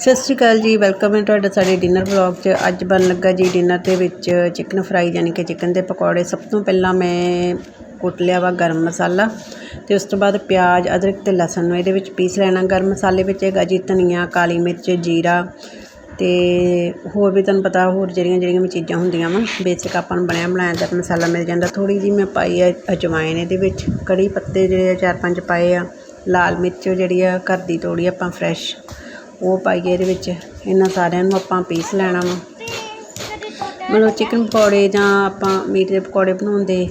ਸਤਿ ਸ਼੍ਰੀ ਅਕਾਲ ਜੀ ਵੈਲਕਮ ਹੈ ਤੁਹਾਡਾ ਸਾਡੇ ਡਿਨਰ ਵਲੌਗ 'ਚ ਅੱਜ ਬਣ ਲੱਗਾ ਜੀ ਡਿਨਰ ਦੇ ਵਿੱਚ ਚਿਕਨ ਫਰਾਈ ਯਾਨੀ ਕਿ ਚਿਕਨ ਦੇ ਪਕੌੜੇ। ਸਭ ਤੋਂ ਪਹਿਲਾਂ ਮੈਂ ਕੁੱਟ ਲਿਆ ਵਾ ਗਰਮ ਮਸਾਲਾ ਤੇ ਉਸ ਤੋਂ ਬਾਅਦ ਪਿਆਜ਼, ਅਦਰਕ ਤੇ ਲਸਣ ਨੂੰ ਇਹਦੇ ਵਿੱਚ ਪੀਸ ਲੈਣਾ। ਗਰਮ ਮਸਾਲੇ ਵਿੱਚ ਹੈਗਾ ਜੀ ਧਨੀਆ, ਕਾਲੀ ਮਿਰਚ, ਜੀਰਾ ਤੇ ਹੋਰ ਵੀ ਤੁਹਾਨੂੰ ਪਤਾ ਹੋਰ ਜਿਹੜੀਆਂ ਜਿਹੜੀਆਂ ਵੀ ਚੀਜ਼ਾਂ ਹੁੰਦੀਆਂ ਵਾ ਬੇਸਿਕ ਆਪਾਂ ਨੂੰ ਬਣਿਆ ਬਣਾਇਆ ਦਾ ਮਸਾਲਾ ਮਿਲ ਜਾਂਦਾ। ਥੋੜੀ ਜੀ ਮੈਂ ਪਾਈ ਆ ਅਜਵਾਇਨ ਇਹਦੇ ਵਿੱਚ। ਕੜੀ ਪੱਤੇ ਜਿਹੜੇ ਆ ਚਾਰ ਪੰਜ ਪਾਏ ਆ। ਲਾਲ ਮਿਰਚ ਜਿਹੜੀ ਆ ਘਰ ਦੀ ਤੋੜੀ ਆਪਾਂ ਫਰੈਸ਼ ਉਹ ਪਾਈਏ ਇਹਦੇ ਵਿੱਚ। ਇਹਨਾਂ ਸਾਰਿਆਂ ਨੂੰ ਆਪਾਂ ਪੀਸ ਲੈਣਾ ਵਾ। ਮਤਲਬ ਚਿਕਨ ਪਕੌੜੇ ਜਾਂ ਆਪਾਂ ਮੀਟ ਦੇ ਪਕੌੜੇ ਬਣਾਉਣ ਦੇ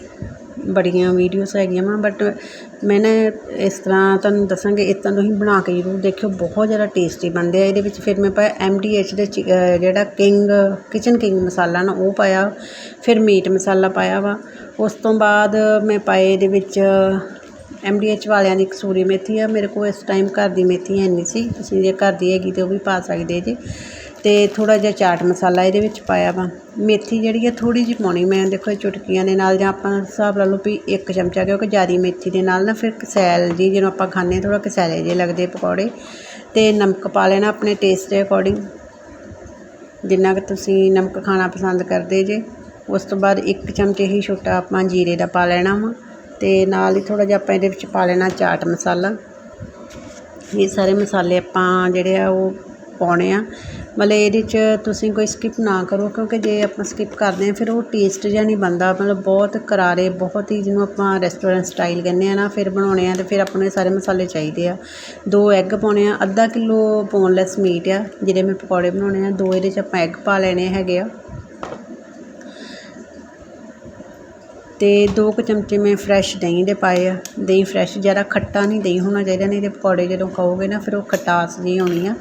ਬੜੀਆਂ ਵੀਡੀਓਜ਼ ਹੈਗੀਆਂ ਵਾ ਬਟ ਮੈਂ ਨਾ ਇਸ ਤਰ੍ਹਾਂ ਤੁਹਾਨੂੰ ਦੱਸਾਂਗੇ, ਇਸ ਤਰ੍ਹਾਂ ਤੁਸੀਂ ਬਣਾ ਕੇ ਜ਼ਰੂਰ ਦੇਖਿਓ। ਬਹੁਤ ਜ਼ਿਆਦਾ ਟੇਸਟੀ ਬਣਦੇ ਆ ਇਹਦੇ ਵਿੱਚ। ਫਿਰ ਮੈਂ ਪਾਇਆ ਐਮ ਡੀ ਐਚ ਦੇ ਚਿ- ਜਿਹੜਾ ਕਿੰਗ ਕਿਚਨ ਕਿੰਗ ਮਸਾਲਾ ਨਾ, ਉਹ ਪਾਇਆ। ਫਿਰ ਮੀਟ ਮਸਾਲਾ ਪਾਇਆ ਵਾ। ਉਸ ਤੋਂ ਬਾਅਦ ਮੈਂ ਪਾਏ ਇਹਦੇ ਵਿੱਚ ਐਮ ਡੀ ਐਚ ਵਾਲਿਆਂ ਦੀ ਕਸੂਰੀ ਮੇਥੀ ਆ। ਮੇਰੇ ਕੋਲ ਇਸ ਟਾਈਮ ਘਰ ਦੀ ਮੇਥੀ ਹੈ ਨਹੀਂ ਸੀ। ਤੁਸੀਂ ਜੇ ਘਰ ਦੀ ਹੈਗੀ ਤਾਂ ਉਹ ਵੀ ਪਾ ਸਕਦੇ ਜੇ। ਅਤੇ ਥੋੜ੍ਹਾ ਜਿਹਾ ਚਾਟ ਮਸਾਲਾ ਇਹਦੇ ਵਿੱਚ ਪਾਇਆ ਵਾ। ਮੇਥੀ ਜਿਹੜੀ ਹੈ ਥੋੜ੍ਹੀ ਜਿਹੀ ਪਾਉਣੀ। ਮੈਂ ਦੇਖੋ ਚੁਟਕੀਆਂ ਦੇ ਨਾਲ ਜਾਂ ਆਪਾਂ ਹਿਸਾਬ ਲਾ ਲਓ ਵੀ ਇੱਕ ਚਮਚਾ, ਕਿਉਂਕਿ ਜ਼ਿਆਦਾ ਮੇਥੀ ਦੇ ਨਾਲ ਨਾ ਫਿਰ ਕਸੈਲ ਜੀ ਜਦੋਂ ਆਪਾਂ ਖਾਂਦੇ ਥੋੜ੍ਹਾ ਕਸੈਲੇ ਜਿਹੇ ਲੱਗਦੇ ਪਕੌੜੇ। ਅਤੇ ਨਮਕ ਪਾ ਲੈਣਾ ਆਪਣੇ ਟੇਸਟ ਦੇ ਅਕੋਰਡਿੰਗ ਜਿੰਨਾ ਕਿ ਤੁਸੀਂ ਨਮਕ ਖਾਣਾ ਪਸੰਦ ਕਰਦੇ ਜੇ, ਉਸ ਤੋਂ ਬਾਅਦ ਇੱਕ ਚਮਚੇ ਹੀ ਛੋਟਾ ਆਪਾਂ ਜੀਰੇ ਦਾ ਪਾ ਲੈਣਾ ਵਾ। ਅਤੇ ਨਾਲ ਹੀ ਥੋੜ੍ਹਾ ਜਿਹਾ ਆਪਾਂ ਇਹਦੇ ਵਿੱਚ ਪਾ ਲੈਣਾ ਚਾਟ ਮਸਾਲਾ। ਇਹ ਸਾਰੇ ਮਸਾਲੇ ਆਪਾਂ ਜਿਹੜੇ ਆ ਉਹ ਪਾਉਣੇ ਆ। ਮਤਲਬ ਇਹਦੇ 'ਚ ਤੁਸੀਂ ਕੋਈ ਸਕਿਪ ਨਾ ਕਰੋ, ਕਿਉਂਕਿ ਜੇ ਆਪਾਂ ਸਕਿਪ ਕਰਦੇ ਹਾਂ, ਫਿਰ ਉਹ ਟੇਸਟ ਜਿਹਾ ਨਹੀਂ ਬਣਦਾ। ਮਤਲਬ ਬਹੁਤ ਕਰਾਰੇ, ਬਹੁਤ ਹੀ ਜਿਹਨੂੰ ਆਪਾਂ ਰੈਸਟੋਰੈਂਟ ਸਟਾਈਲ ਕਹਿੰਦੇ ਆ ਨਾ, ਫਿਰ ਬਣਾਉਣੇ ਆ ਤੇ ਫਿਰ ਆਪਾਂ ਨੂੰ ਇਹ ਸਾਰੇ ਮਸਾਲੇ ਚਾਹੀਦੇ ਆ। ਦੋ ਐੱਗ ਪਾਉਣੇ ਆ, ਅੱਧਾ ਕਿਲੋ ਬੋਨਲੈਸ ਮੀਟ ਆ ਜਿਹੜੇ ਮੈਂ ਪਕੌੜੇ ਬਣਾਉਣੇ ਆ। ਦੋ ਇਹਦੇ 'ਚ ਆਪਾਂ ਐੱਗ ਪਾ ਲੈਣੇ ਹੈਗੇ ਆ। ਅਤੇ ਦੋ ਕੁ ਚਮਚੇ ਮੈਂ ਫਰੈਸ਼ ਦਹੀਂ ਦੇ ਪਾਏ ਆ। ਦਹੀਂ ਫਰੈਸ਼ ਜ਼ਿਆਦਾ ਖੱਟਾ ਨਹੀਂ, ਦਹੀਂ ਹੋਣਾ ਚਾਹੀਦਾ, ਨਹੀਂ ਤੇ ਪਕੌੜੇ ਜਦੋਂ ਖਾਓਗੇ ਨਾ ਫਿਰ ਉਹ ਖਟਾਸ ਜਿਹੀ ਆਉਣੀ ਆ।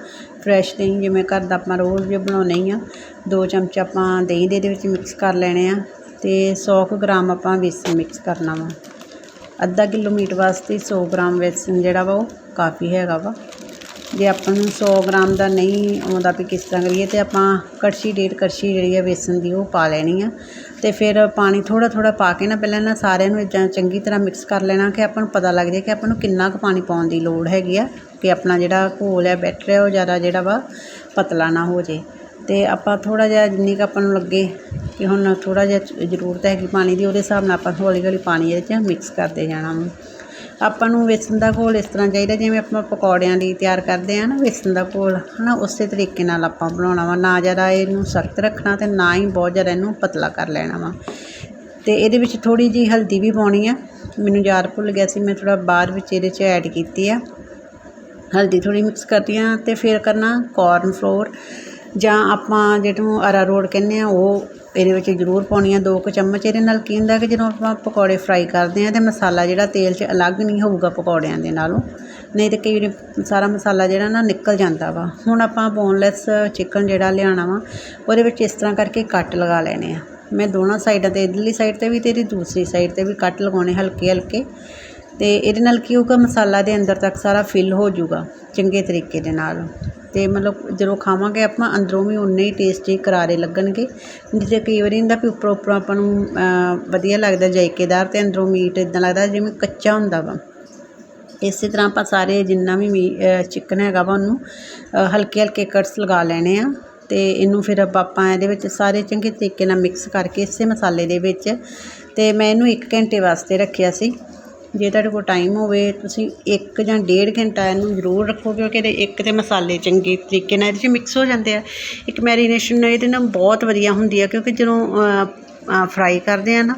ਫਰੈਸ਼ ਦਹੀਂ ਜਿਵੇਂ ਘਰ ਦਾ ਆਪਾਂ ਰੋਜ਼ ਜੇ ਬਣਾਉਂਦੇ ਹੀ ਆ। ਦੋ ਚਮਚ ਆਪਾਂ ਦਹੀਂ ਦੇ ਇਹਦੇ ਵਿੱਚ ਮਿਕਸ ਕਰ ਲੈਣੇ ਆ ਅਤੇ ਸੌ ਕੁ ਗ੍ਰਾਮ ਆਪਾਂ ਵੇਸਣ ਮਿਕਸ ਕਰਨਾ ਵਾ। ਅੱਧਾ ਕਿਲੋ ਮੀਟ ਵਾਸਤੇ ਸੌ ਗ੍ਰਾਮ ਵੇਸਣ ਜਿਹੜਾ ਵਾ ਉਹ ਕਾਫੀ ਹੈਗਾ ਵਾ। ਜੇ ਆਪਾਂ ਨੂੰ ਸੌ ਗ੍ਰਾਮ ਦਾ ਨਹੀਂ ਆਉਂਦਾ ਵੀ ਕਿਸ ਤਰ੍ਹਾਂ ਕਰੀਏ, ਤਾਂ ਆਪਾਂ ਕੜਛੀ, ਡੇਢ ਕੜਛੀ ਜਿਹੜੀ ਆ ਵੇਸਣ ਦੀ ਉਹ ਪਾ ਲੈਣੀ ਆ। ਅਤੇ ਫਿਰ ਪਾਣੀ ਥੋੜ੍ਹਾ ਥੋੜ੍ਹਾ ਪਾ ਕੇ ਨਾ ਪਹਿਲਾਂ ਇਹਨਾਂ ਸਾਰਿਆਂ ਨੂੰ ਇੱਦਾਂ ਚੰਗੀ ਤਰ੍ਹਾਂ ਮਿਕਸ ਕਰ ਲੈਣਾ ਕਿ ਆਪਾਂ ਨੂੰ ਪਤਾ ਲੱਗ ਜਾਏ ਕਿ ਆਪਾਂ ਨੂੰ ਕਿੰਨਾ ਕੁ ਪਾਣੀ ਪਾਉਣ ਦੀ ਲੋੜ ਹੈਗੀ ਆ, ਕਿ ਆਪਣਾ ਜਿਹੜਾ ਘੋਲ ਹੈ ਬੈਟਰ ਹੈ ਉਹ ਜ਼ਿਆਦਾ ਜਿਹੜਾ ਵਾ ਪਤਲਾ ਨਾ ਹੋ ਜੇ ਅਤੇ ਆਪਾਂ ਥੋੜ੍ਹਾ ਜਿਹਾ ਜਿੰਨੀ ਕੁ ਆਪਾਂ ਨੂੰ ਲੱਗੇ ਕਿ ਹੁਣ ਥੋੜ੍ਹਾ ਜਿਹਾ ਜ਼ਰੂਰਤ ਹੈਗੀ ਪਾਣੀ ਦੀ, ਉਹਦੇ ਹਿਸਾਬ ਨਾਲ ਆਪਾਂ ਹੌਲੀ ਹੌਲੀ ਪਾਣੀ ਇਹਦੇ 'ਚ ਮਿਕਸ ਕਰਦੇ ਜਾਣਾ ਵਾ। ਆਪਾਂ ਨੂੰ ਵੇਸਣ ਦਾ ਘੋਲ ਇਸ ਤਰ੍ਹਾਂ ਚਾਹੀਦਾ, ਜਿਵੇਂ ਆਪਾਂ ਪਕੌੜਿਆਂ ਲਈ ਤਿਆਰ ਕਰਦੇ ਆ ਨਾ, ਵੇਸਣ ਦਾ ਘੋਲ ਹੈ ਨਾ ਉਸੇ ਤਰੀਕੇ ਨਾਲ ਆਪਾਂ ਬਣਾਉਣਾ ਵਾ। ਨਾ ਜ਼ਿਆਦਾ ਇਹਨੂੰ ਸਖਤ ਰੱਖਣਾ ਅਤੇ ਨਾ ਹੀ ਬਹੁਤ ਜ਼ਿਆਦਾ ਇਹਨੂੰ ਪਤਲਾ ਕਰ ਲੈਣਾ ਵਾ। ਅਤੇ ਇਹਦੇ ਵਿੱਚ ਥੋੜ੍ਹੀ ਜਿਹੀ ਹਲਦੀ ਵੀ ਪਾਉਣੀ ਆ। ਮੈਨੂੰ ਯਾਦ ਭੁੱਲ ਗਿਆ ਸੀ, ਮੈਂ ਥੋੜ੍ਹਾ ਬਾਅਦ ਵਿੱਚ ਇਹਦੇ 'ਚ ਐਡ ਕੀਤੀ ਆ। ਹਲਦੀ ਥੋੜ੍ਹੀ ਮਿਕਸ ਕਰਦੀ ਆ ਅਤੇ ਫਿਰ ਕਰਨਾ ਕੋਰਨ ਫਲੋਰ ਜਾਂ ਆਪਾਂ ਜਿਹਨੂੰ ਅਰਾਰੋਟ ਕਹਿੰਦੇ ਹਾਂ ਉਹ ਇਹਦੇ ਵਿੱਚ ਜ਼ਰੂਰ ਪਾਉਣੀ ਆ, ਦੋ ਕੁ ਚਮਚ। ਇਹਦੇ ਨਾਲ ਕੀ ਹੁੰਦਾ ਕਿ ਜਦੋਂ ਆਪਾਂ ਪਕੌੜੇ ਫਰਾਈ ਕਰਦੇ ਹਾਂ ਤਾਂ ਮਸਾਲਾ ਜਿਹੜਾ ਤੇਲ 'ਚ ਅਲੱਗ ਨਹੀਂ ਹੋਊਗਾ ਪਕੌੜਿਆਂ ਦੇ ਨਾਲੋਂ, ਨਹੀਂ ਤਾਂ ਕਈ ਵਾਰੀ ਸਾਰਾ ਮਸਾਲਾ ਜਿਹੜਾ ਨਾ ਨਿਕਲ ਜਾਂਦਾ ਵਾ। ਹੁਣ ਆਪਾਂ ਬੋਨਲੈਸ ਚਿਕਨ ਜਿਹੜਾ ਲਿਆਉਣਾ ਵਾ, ਉਹਦੇ ਵਿੱਚ ਇਸ ਤਰ੍ਹਾਂ ਕਰਕੇ ਕੱਟ ਲਗਾ ਲੈਣੇ ਆ। ਮੈਂ ਦੋਨਾਂ ਸਾਈਡਾਂ ਤੇ, ਇਧਰਲੀ ਸਾਈਡ ਤੇ ਵੀ ਅਤੇ ਇਹਦੀ ਦੂਸਰੀ ਸਾਈਡ ਤੇ ਵੀ ਕੱਟ ਲਗਾਉਣੇ ਹਲਕੇ ਹਲਕੇ ਅਤੇ ਇਹਦੇ ਨਾਲ ਕੀ ਹੋਊਗਾ, ਮਸਾਲਾ ਦੇ ਅੰਦਰ ਤੱਕ ਸਾਰਾ ਫਿਲ ਹੋ ਜਾਊਗਾ, ਚੰਗੇ ਤਰੀਕੇ ਦੇ ਨਾਲ। ਅਤੇ ਮਤਲਬ ਜਦੋਂ ਖਾਵਾਂਗੇ ਆਪਾਂ, ਅੰਦਰੋਂ ਵੀ ਉਨੇ ਹੀ ਟੇਸਟੀ ਕਰਾਰੇ ਲੱਗਣਗੇ। ਜਿਵੇਂ ਕਈ ਵਾਰੀ ਹੁੰਦਾ ਵੀ ਉੱਪਰੋਂ ਉੱਪਰੋਂ ਆਪਾਂ ਨੂੰ ਵਧੀਆ ਲੱਗਦਾ ਜਾਇਕੇਦਾਰ ਅਤੇ ਅੰਦਰੋਂ ਮੀਟ ਇੱਦਾਂ ਲੱਗਦਾ, ਜਿਵੇਂ ਕੱਚਾ ਹੁੰਦਾ ਵਾ। ਇਸੇ ਤਰ੍ਹਾਂ ਆਪਾਂ ਸਾਰੇ ਜਿੰਨਾ ਵੀ ਮੀ ਚਿਕਨ ਹੈਗਾ ਵਾ ਉਹਨੂੰ ਹਲਕੇ ਹਲਕੇ ਕਟਸ ਲਗਾ ਲੈਣੇ ਆ। ਅਤੇ ਇਹਨੂੰ ਫਿਰ ਆਪਾਂ ਇਹਦੇ ਵਿੱਚ ਸਾਰੇ ਚੰਗੇ ਤਰੀਕੇ ਨਾਲ ਮਿਕਸ ਕਰਕੇ ਇਸੇ ਮਸਾਲੇ ਦੇ ਵਿੱਚ। ਅਤੇ ਮੈਂ ਇਹਨੂੰ 1 ਘੰਟੇ ਵਾਸਤੇ ਰੱਖਿਆ ਸੀ। ਜੇ ਤੁਹਾਡੇ ਕੋਲ ਟਾਈਮ ਹੋਵੇ, ਤੁਸੀਂ ਇੱਕ ਜਾਂ ਡੇਢ ਘੰਟਾ ਇਹਨੂੰ ਜ਼ਰੂਰ ਰੱਖੋ, ਕਿਉਂਕਿ ਇਹਦੇ ਇੱਕ ਤਾਂ ਮਸਾਲੇ ਚੰਗੇ ਤਰੀਕੇ ਨਾਲ ਇਹਦੇ 'ਚ ਮਿਕਸ ਹੋ ਜਾਂਦੇ ਆ। ਇੱਕ ਮੈਰੀਨੇਸ਼ਨ ਇਹਦੇ ਨਾਲ ਬਹੁਤ ਵਧੀਆ ਹੁੰਦੀ ਆ, ਕਿਉਂਕਿ ਜਦੋਂ ਫਰਾਈ ਕਰਦੇ ਆ ਨਾ,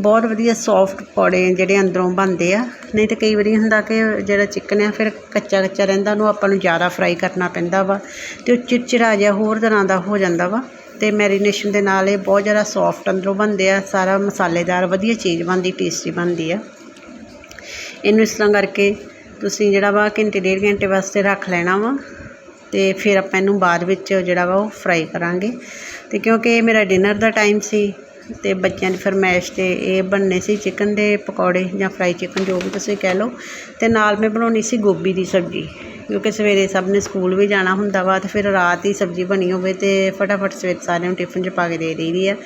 ਬਹੁਤ ਵਧੀਆ ਸੌਫਟ ਪਕੌੜੇ ਜਿਹੜੇ ਅੰਦਰੋਂ ਬਣਦੇ ਆ। ਨਹੀਂ ਤੇ ਕਈ ਵਾਰੀ ਹੁੰਦਾ ਕਿ ਜਿਹੜਾ ਚਿਕਨ ਆ, ਫਿਰ ਕੱਚਾ ਕੱਚਾ ਰਹਿੰਦਾ, ਉਹਨੂੰ ਆਪਾਂ ਨੂੰ ਜ਼ਿਆਦਾ ਫਰਾਈ ਕਰਨਾ ਪੈਂਦਾ ਵਾ ਤੇ ਉਹ ਚਿੜਚਿੜਾ ਜਿਹਾ ਹੋਰ ਤਰ੍ਹਾਂ ਦਾ ਹੋ ਜਾਂਦਾ ਵਾ। ਤੇ ਮੈਰੀਨੇਸ਼ਨ ਦੇ ਨਾਲ ਇਹ ਬਹੁਤ ਜ਼ਿਆਦਾ ਸੌਫਟ ਅੰਦਰੋਂ ਬਣਦੇ ਆ, ਸਾਰਾ ਮਸਾਲੇਦਾਰ ਵਧੀਆ ਚੀਜ਼ ਬਣਦੀ ਟੇਸਟੀ ਬਣਦੀ ਆ। ਇਹਨੂੰ ਇਸ ਤਰ੍ਹਾਂ ਕਰਕੇ ਤੁਸੀਂ ਜਿਹੜਾ ਵਾ ਘੰਟੇ, ਡੇਢ ਘੰਟੇ ਵਾਸਤੇ ਰੱਖ ਲੈਣਾ ਵਾ ਤੇ ਫਿਰ ਆਪਾਂ ਇਹਨੂੰ ਬਾਅਦ ਵਿੱਚ ਜਿਹੜਾ ਵਾ ਉਹ ਫਰਾਈ ਕਰਾਂਗੇ। ਤੇ ਕਿਉਂਕਿ ਇਹ ਮੇਰਾ ਡਿਨਰ ਦਾ ਟਾਈਮ ਸੀ ਅਤੇ ਬੱਚਿਆਂ ਦੀ ਫਰਮਾਇਸ਼ ਤੇ ਇਹ ਬਣਨੇ ਸੀ ਚਿਕਨ ਦੇ ਪਕੌੜੇ ਜਾਂ ਫਰਾਈ ਚਿਕਨ ਜੋ ਵੀ ਤੁਸੀਂ ਕਹਿ ਲਓ। ਅਤੇ ਨਾਲ ਮੈਂ ਬਣਾਉਣੀ ਸੀ ਗੋਭੀ ਦੀ ਸਬਜ਼ੀ, ਕਿਉਂਕਿ ਸਵੇਰੇ ਸਭ ਨੇ ਸਕੂਲ ਵੀ ਜਾਣਾ ਹੁੰਦਾ ਵਾ ਅਤੇ ਫਿਰ ਰਾਤ ਹੀ ਸਬਜ਼ੀ ਬਣੀ ਹੋਵੇ ਅਤੇ ਫਟਾਫਟ ਸਵੇਰ ਸਾਰਿਆਂ ਨੂੰ ਟਿਫਨ 'ਚ ਪਾ ਕੇ ਦੇ ਦੇਈਦੀ ਆ।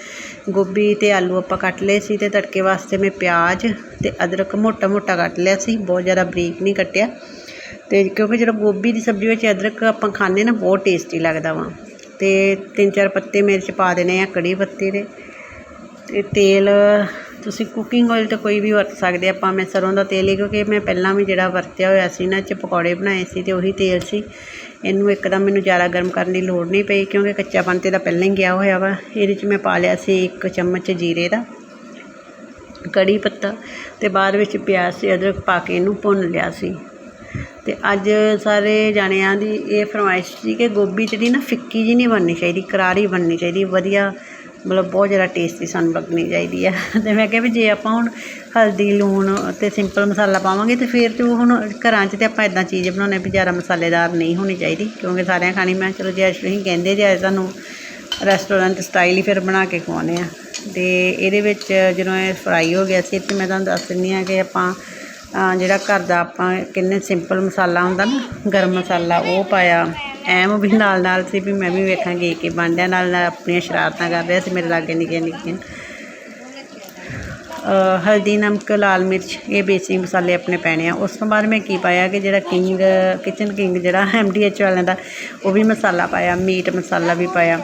ਗੋਭੀ ਅਤੇ ਆਲੂ ਆਪਾਂ ਕੱਟ ਲਏ ਸੀ ਅਤੇ ਤੜਕੇ ਵਾਸਤੇ ਮੈਂ ਪਿਆਜ਼ ਅਤੇ ਅਦਰਕ ਮੋਟਾ ਮੋਟਾ ਕੱਟ ਲਿਆ ਸੀ, ਬਹੁਤ ਜ਼ਿਆਦਾ ਬਰੀਕ ਨਹੀਂ ਕੱਟਿਆ। ਅਤੇ ਕਿਉਂਕਿ ਜਦੋਂ ਗੋਭੀ ਦੀ ਸਬਜ਼ੀ ਵਿੱਚ ਅਦਰਕ ਆਪਾਂ ਖਾਂਦੇ ਨਾ, ਬਹੁਤ ਟੇਸਟੀ ਲੱਗਦਾ ਵਾ। ਅਤੇ ਤਿੰਨ ਚਾਰ ਪੱਤੇ ਮੇਰੇ 'ਚ ਪਾ ਦੇਣੇ ਆ, ਕੜੀ ਪੱਤੇ ਦੇ। ਤੇ ਤੇਲ, ਤੁਸੀਂ ਕੁਕਿੰਗ ਆਇਲ ਤਾਂ ਕੋਈ ਵੀ ਵਰਤ ਸਕਦੇ ਆਪਾਂ ਮੈਂ ਸਰ੍ਹੋਂ ਦਾ ਤੇਲ ਹੀ, ਕਿਉਂਕਿ ਮੈਂ ਪਹਿਲਾਂ ਵੀ ਜਿਹੜਾ ਵਰਤਿਆ ਹੋਇਆ ਸੀ ਨਾ ਚ ਪਕੌੜੇ ਬਣਾਏ ਸੀ ਅਤੇ ਉਹੀ ਤੇਲ ਸੀ। ਇਹਨੂੰ ਇੱਕਦਮ ਮੈਨੂੰ ਜ਼ਿਆਦਾ ਗਰਮ ਕਰਨ ਦੀ ਲੋੜ ਨਹੀਂ ਪਈ, ਕਿਉਂਕਿ ਕੱਚਾਪਨ ਤੇ ਦਾ ਪਹਿਲਾਂ ਹੀ ਗਿਆ ਹੋਇਆ ਵਾ। ਇਹਦੇ 'ਚ ਮੈਂ ਪਾ ਲਿਆ ਸੀ ਇੱਕ ਚਮਚ ਜੀਰੇ ਦਾ ਕੜੀ ਪੱਤਾ ਅਤੇ ਬਾਅਦ ਵਿੱਚ ਪਿਆਜ਼ ਤੇ ਅਦਰਕ ਪਾ ਕੇ ਇਹਨੂੰ ਭੁੰਨ ਲਿਆ ਸੀ। ਤੇ ਅੱਜ ਸਾਰੇ ਜਾਣਿਆਂ ਦੀ ਇਹ ਫਰਮਾਇਸ਼ ਸੀ ਕਿ ਗੋਭੀ ਜਿਹੜੀ ਨਾ ਫਿੱਕੀ ਜੀ ਨਹੀਂ ਬਣਨੀ ਚਾਹੀਦੀ, ਕਰਾਰੀ ਬਣਨੀ ਚਾਹੀਦੀ, ਵਧੀਆ ਮਤਲਬ ਬਹੁਤ ਜ਼ਿਆਦਾ ਟੇਸਟੀ ਸਾਨੂੰ ਲੱਗਣੀ ਚਾਹੀਦੀ ਆ। ਅਤੇ ਮੈਂ ਕਿਹਾ ਵੀ ਜੇ ਆਪਾਂ ਹੁਣ ਹਲਦੀ, ਲੂਣ ਅਤੇ ਸਿੰਪਲ ਮਸਾਲਾ ਪਾਵਾਂਗੇ ਤਾਂ ਫਿਰ ਤੇ ਉਹ ਹੁਣ ਘਰਾਂ 'ਚ ਤੇ ਆਪਾਂ ਇਦਾਂ ਚੀਜ਼ ਬਣਾਉਂਦੇ ਵੀ ਜ਼ਿਆਦਾ ਮਸਾਲੇਦਾਰ ਨਹੀਂ ਹੋਣੀ ਚਾਹੀਦੀ, ਕਿਉਂਕਿ ਸਾਰਿਆਂ ਖਾਣੀ ਮੈਂ ਚਲੋ ਜੇ ਅੱਜ ਤੁਸੀਂ ਕਹਿੰਦੇ ਜੇ ਅੱਜ ਤੁਹਾਨੂੰ ਰੈਸਟੋਰੈਂਟ ਸਟਾਈਲ ਹੀ ਫਿਰ ਬਣਾ ਕੇ ਖਵਾਉਂਦੇ ਆ ਤੇ ਇਹਦੇ ਵਿੱਚ ਜਦੋਂ ਇਹ ਫਰਾਈ ਹੋ ਗਿਆ ਸੀ ਤੇ ਮੈਂ ਤੁਹਾਨੂੰ ਦੱਸ ਦਿੰਦੀ ਆ ਕਿ ਆਪਾਂ ਜਿਹੜਾ ਘਰ ਦਾ ਆਪਾਂ ਕਿੰਨੇ ਸਿੰਪਲ ਮਸਾਲਾ ਹੁੰਦਾ ਨਾ, ਗਰਮ ਮਸਾਲਾ ਉਹ ਪਾਇਆ। ਐਮ ਵੀ ਨਾਲ ਨਾਲ ਸੀ ਵੀ ਮੈਂ ਵੀ ਵੇਖਾਂਗੀ ਕਿ ਬਾਂਡਿਆਂ ਨਾਲ ਨਾਲ ਆਪਣੀਆਂ ਸ਼ਰਾਰਤਾਂ ਕਰ ਰਿਹਾ ਸੀ ਮੇਰੇ ਲਾਗੇ ਨਿੱਕੀਆਂ ਨਿੱਕੀਆਂ। ਹਲਦੀ, ਨਮਕ, ਲਾਲ ਮਿਰਚ, ਇਹ ਬੇਸਿਕ ਮਸਾਲੇ ਆਪਣੇ ਪੈਣੇ ਆ। ਉਸ ਤੋਂ ਬਾਅਦ ਮੈਂ ਕੀ ਪਾਇਆ ਕਿ ਜਿਹੜਾ ਕਿੰਗ, ਕਿਚਨ ਕਿੰਗ ਜਿਹੜਾ ਐਮਡੀਐਚ ਵਾਲਿਆਂ ਦਾ, ਉਹ ਵੀ ਮਸਾਲਾ ਪਾਇਆ, ਮੀਟ ਮਸਾਲਾ ਵੀ ਪਾਇਆ।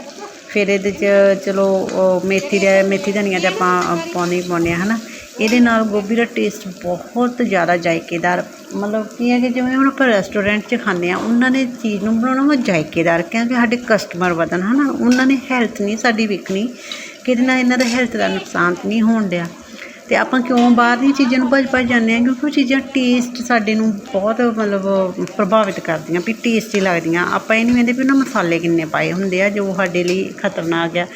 ਫਿਰ ਇਹਦੇ 'ਚ ਚਲੋ, ਉਹ ਮੇਥੀ ਦੇ, ਮੇਥੀ ਧਨੀਆ ਤੇ ਆਪਾਂ ਪਾਉਂਦੇ ਹੀ ਪਾਉਂਦੇ ਆ, ਹਨਾ। ਇਹਦੇ ਨਾਲ ਗੋਭੀ ਦਾ ਟੇਸਟ ਬਹੁਤ ਜ਼ਿਆਦਾ ਜਾਇਕੇਦਾਰ। ਮਤਲਬ ਕੀ ਹੈ ਕਿ ਜਿਵੇਂ ਹੁਣ ਆਪਾਂ ਰੈਸਟੋਰੈਂਟ 'ਚ ਖਾਂਦੇ ਆ ਉਹਨਾਂ ਨੇ ਚੀਜ਼ ਨੂੰ ਬਣਾਉਣਾ ਵਾ ਜਾਇਕੇਦਾਰ, ਕਿਉਂਕਿ ਸਾਡੇ ਕਸਟਮਰ ਵਧਣ, ਹਨਾ? ਉਹਨਾਂ ਨੇ ਹੈਲਥ ਨਹੀਂ, ਸਾਡੀ ਵੇਖਣੀ ਕਿਹਦੇ ਨਾਲ ਇਹਨਾਂ ਦਾ ਹੈਲਥ ਦਾ ਨੁਕਸਾਨ ਨਹੀਂ ਹੋਣ ਡਿਆ। ਤੇ ਆਪਾਂ ਕਿਉਂ ਬਾਹਰ ਦੀਆਂ ਚੀਜ਼ਾਂ ਨੂੰ ਭੱਜ ਭੱਜ ਜਾਂਦੇ ਆ ਕਿਉਂਕਿ ਉਹ ਚੀਜ਼ਾਂ ਟੇਸਟ ਸਾਡੇ ਨੂੰ ਬਹੁਤ ਮਤਲਬ ਪ੍ਰਭਾਵਿਤ ਕਰਦੀਆਂ, ਵੀ ਟੇਸਟੀ ਲੱਗਦੀਆਂ। ਆਪਾਂ ਇਹ ਨਹੀਂ ਕਹਿੰਦੇ ਵੀ ਉਹਨਾਂ ਮਸਾਲੇ ਕਿੰਨੇ ਪਾਏ ਹੁੰਦੇ ਆ, ਜੋ ਸਾਡੇ ਲਈ ਖਤਰਨਾਕ ਆ।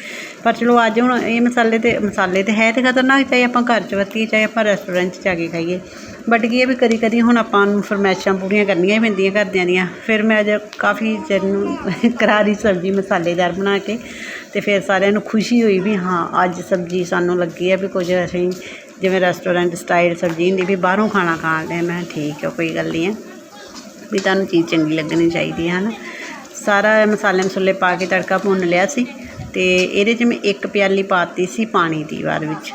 ਪਰ ਚਲੋ ਅੱਜ ਹੁਣ ਇਹ ਮਸਾਲੇ ਤੇ ਮਸਾਲੇ ਤੇ ਹੈ ਤੇ ਖਤਰਨਾਕ, ਚਾਹੇ ਆਪਾਂ ਘਰ 'ਚ ਵਰਤੀਏ, ਚਾਹੇ ਆਪਾਂ ਰੈਸਟੋਰੈਂਟ 'ਚ ਜਾ ਕੇ ਖਾਈਏ। ਬਟ ਕੀ ਹੈ ਵੀ ਕਦੀ ਕਦੀ ਹੁਣ ਆਪਾਂ ਨੂੰ ਫਰਮਾਇਸ਼ਾਂ ਪੂਰੀਆਂ ਕਰਨੀਆਂ ਹੀ ਪੈਂਦੀਆਂ ਘਰਦਿਆਂ ਦੀਆਂ। ਫਿਰ ਮੈਂ ਅੱਜ ਕਾਫੀ ਚਿਰ ਨੂੰ ਕਰਾਰੀ ਸਬਜ਼ੀ ਮਸਾਲੇਦਾਰ ਬਣਾ ਕੇ ਤੇ ਫਿਰ ਸਾਰਿਆਂ ਨੂੰ ਖੁਸ਼ੀ ਹੋਈ ਵੀ ਹਾਂ, ਅੱਜ ਸਬਜ਼ੀ ਸਾਨੂੰ ਲੱਗੀ ਹੈ ਵੀ ਕੁਝ ਅਸੀਂ ਜਿਵੇਂ ਰੈਸਟੋਰੈਂਟ ਸਟਾਈਲ ਸਬਜ਼ੀ ਹੁੰਦੀ ਵੀ ਬਾਹਰੋਂ ਖਾਣਾ ਖਾਣ ਦੇ ਮੈਂ ਠੀਕ ਹੈ, ਕੋਈ ਗੱਲ ਨਹੀਂ ਹੈ। ਵੀ ਤੁਹਾਨੂੰ ਚੀਜ਼ ਚੰਗੀ ਲੱਗਣੀ ਚਾਹੀਦੀ ਹੈ ਨਾ ਸਾਰਾ ਮਸਾਲੇ ਮਸੂਲੇ ਪਾ ਕੇ ਤੜਕਾ ਭੁੰਨ ਲਿਆ ਸੀ ਤੇ ਇਹਦੇ 'ਚ ਮੈਂ ਇੱਕ ਪਿਆਲੀ ਪਾਤੀ ਸੀ ਪਾਣੀ ਦੀ ਬਾਅਦ ਵਿੱਚ।